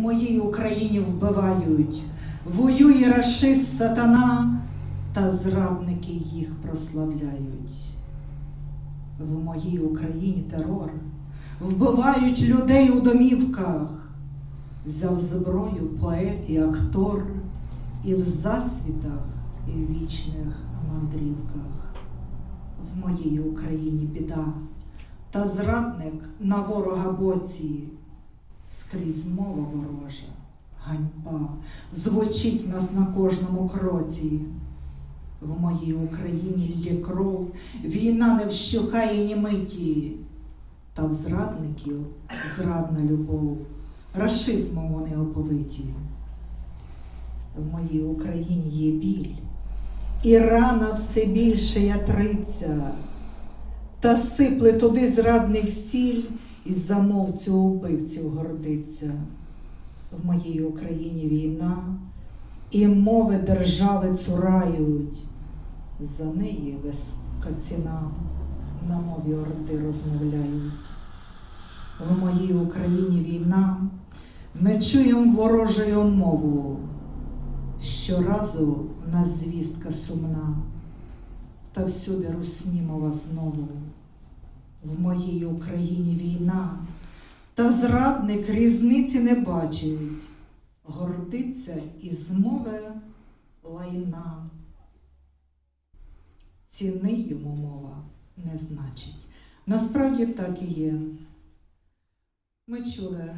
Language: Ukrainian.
моїй Україні вбивають, воює рашист сатана, та зрадники їх прославляють. В моїй Україні терор, вбивають людей у домівках, взяв зброю поет і актор, і в засвітах, і в вічних мандрівках. В моїй Україні біда, та зрадник на ворога боці, скрізь мова ворожа, ганьба, звучить нас на кожному кроці. В моїй Україні лє кров, війна не вщухає ні миті, та в зрадників зрадна любов, рашизмом вони оповиті. В моїй Україні є біль, і рана все більше ятриться, та сипле туди зрадник сіль, і замовцю убивців гордиться. В моїй Україні війна, і мови держави цурають, за неї висока ціна, на мові орди розмовляють. В моїй Україні війна, ми чуємо ворожою мову. Щоразу в нас звістка сумна, та всюди русні мова знову. В моїй Україні війна, та зрадник різниці не бачить, гордиться із мови лайна. Ціни йому мова не значить. Насправді так і є. Ми чули